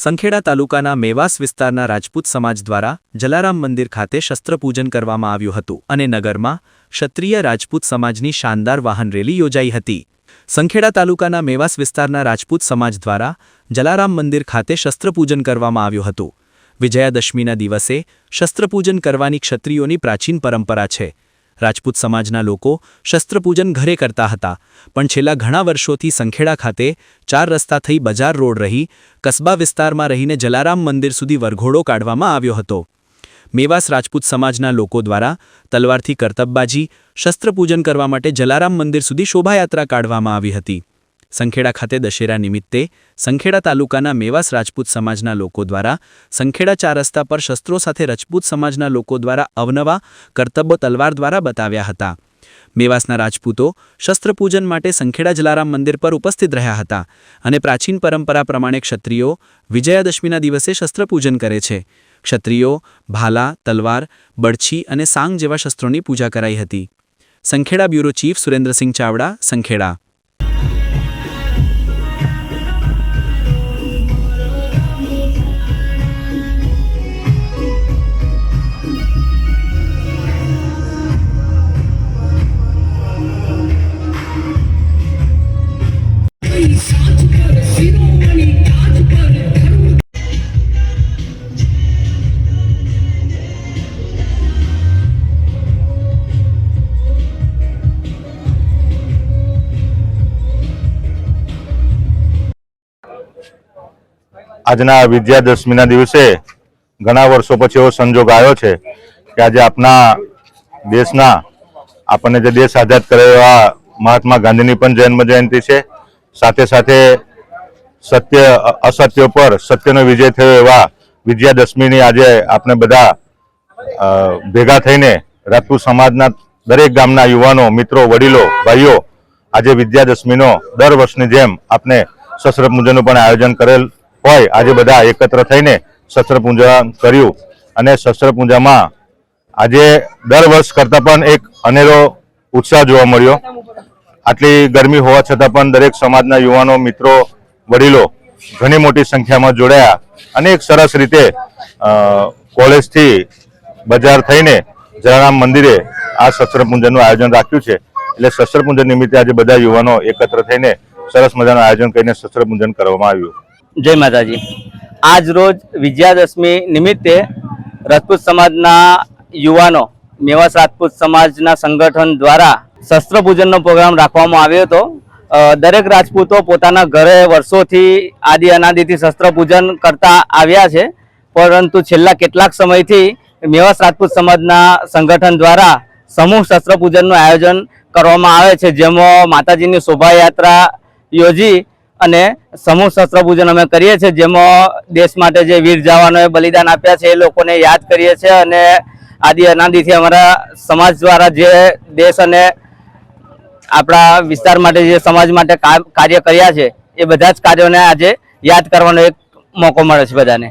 સંખેડા તાલુકાના મેવાસ વિસ્તારના રાજપૂત સમાજ દ્વારા જલારામ મંદિર ખાતે શસ્ત્રપૂજન કરવામાં આવ્યું હતું અને નગરમાં ક્ષત્રિય રાજપૂત સમાજની શાનદાર વાહન રેલી યોજાઈ હતી. સંખેડા તાલુકાના મેવાસ વિસ્તારના રાજપૂત સમાજ દ્વારા જલારામ મંદિર ખાતે શસ્ત્રપૂજન કરવામાં આવ્યું હતું. વિજયાદશમીના દિવસે શસ્ત્રપૂજન કરવાની ક્ષત્રિયોની પ્રાચીન પરંપરા છે. રાજપૂત સમાજના લોકો શસ્ત્રપૂજન ઘરે કરતા હતા. પણ છેલ્લા ઘણા વર્ષોથી સંખેડા ખાતે ચાર રસ્તા થઈ બજાર રોડ રહી કસ્બા વિસ્તારમાં રહીને જલારામ મંદિર સુધી વરઘોડો કાઢવામાં આવ્યો હતો. મેવાસ રાજપૂત સમાજના લોકો દ્વારા તલવારથી કરતબબાજી, શસ્ત્રપૂજન કરવા માટે જલારામ મંદિર સુધી શોભાયાત્રા કાઢવામાં આવી હતી. સંખેડા ખાતે દશેરા નિમિત્તે સંખેડા તાલુકાના મેવાસ રાજપૂત સમાજના લોકો દ્વારા સંખેડા ચાર રસ્તા પર શસ્ત્રો સાથે રજપૂત સમાજના લોકો દ્વારા અવનવા કર્તબ્યો તલવાર દ્વારા બતાવ્યા હતા. મેવાસના રાજપૂતો શસ્ત્રપૂજન માટે સંખેડા જલારામ મંદિર પર ઉપસ્થિત રહ્યા હતા અને પ્રાચીન પરંપરા પ્રમાણે ક્ષત્રિયો વિજયાદશમીના દિવસે શસ્ત્રપૂજન કરે છે. ક્ષત્રિયો ભાલા, તલવાર બડછી અને સાંગ જેવા શસ્ત્રોની પૂજા કરાઈ હતી. સંખેડા બ્યુરો ચીફ સુરેન્દ્રસિંહ ચાવડા, સંખેડા આજના વિદ્યાદશમીના દિવસે ઘણા વર્ષો પછી એવો સંજોગ આવ્યો છે કે આજે આપણા દેશના આપણને જે દેશ આઝાદ કર્યો એવા મહાત્મા ગાંધીની પણ જન્મ જયંતિ છે. સાથે સાથે સત્ય, અસત્ય પર સત્યનો વિજય થયો એવા વિજયાદશમીની આજે આપણે બધા ભેગા થઈને રાજપૂત સમાજના દરેક ગામના યુવાનો, મિત્રો, વડીલો, ભાઈઓ આજે વિદ્યાદશમીનો દર વર્ષની જેમ આપણે શસ્ત્ર મુજબનું પણ આયોજન કરેલ હોય, આજે બધા એકત્ર થઈને શસ્ત્ર પૂજન કર્યું. અને શસ્ત્ર પૂજામાં આજે દર વર્ષ કરતાં પણ એક અનેરો ઉત્સાહ જોવા મળ્યો. આટલી ગરમી હોવા છતાં પણ દરેક સમાજના યુવાનો, મિત્રો, વડીલો ઘણી મોટી સંખ્યામાં જોડાયા અને એક સરસ રીતે કોલેજથી બજાર થઈને જલારામ મંદિરે આ શસ્ત્ર પૂજનનું આયોજન રાખ્યું છે. એટલે શસ્ત્ર પૂજન નિમિત્તે આજે બધા યુવાનો એકત્ર થઈને સરસ મજાનું આયોજન કરીને શસ્ત્ર પૂજન કરવામાં આવ્યું. જય માતાજી. આજ રોજ વિજયાદશમી નિમિત્તે રાજપૂત સમાજના યુવાનો મેવાસ રાજપૂત સમાજના સંગઠન દ્વારા શસ્ત્ર પૂજનનો પ્રોગ્રામ રાખવામાં આવ્યો હતો. દરેક રાજપૂતો પોતાના ઘરે વર્ષોથી આદિ અનાદિથી શસ્ત્ર પૂજન કરતા આવ્યા છે. પરંતુ છેલ્લા કેટલાક સમયથી મેવાસ રાજપૂત સમાજના સંગઠન દ્વારા સમૂહ શસ્ત્ર પૂજનનું આયોજન કરવામાં આવે છે. જેમાં માતાજીની શોભાયાત્રા યોજી અને સમૂહ શસ્ત્ર પૂજન અમે કરીએ છીએ, જેમાં દેશ માટે જે વીર જવાનોએ બલિદાન આપ્યા છે, એ લોકોને યાદ કરીએ છીએ અને આદિ અનાદિથી અમારા સમાજ દ્વારા જે દેશ અને આપણા વિસ્તાર માટે જે સમાજ માટે કાર્ય કર્યા છે, એ બધા જ કાર્યોને આજે યાદ કરવાનો એક મોકો મળે છે બધાને.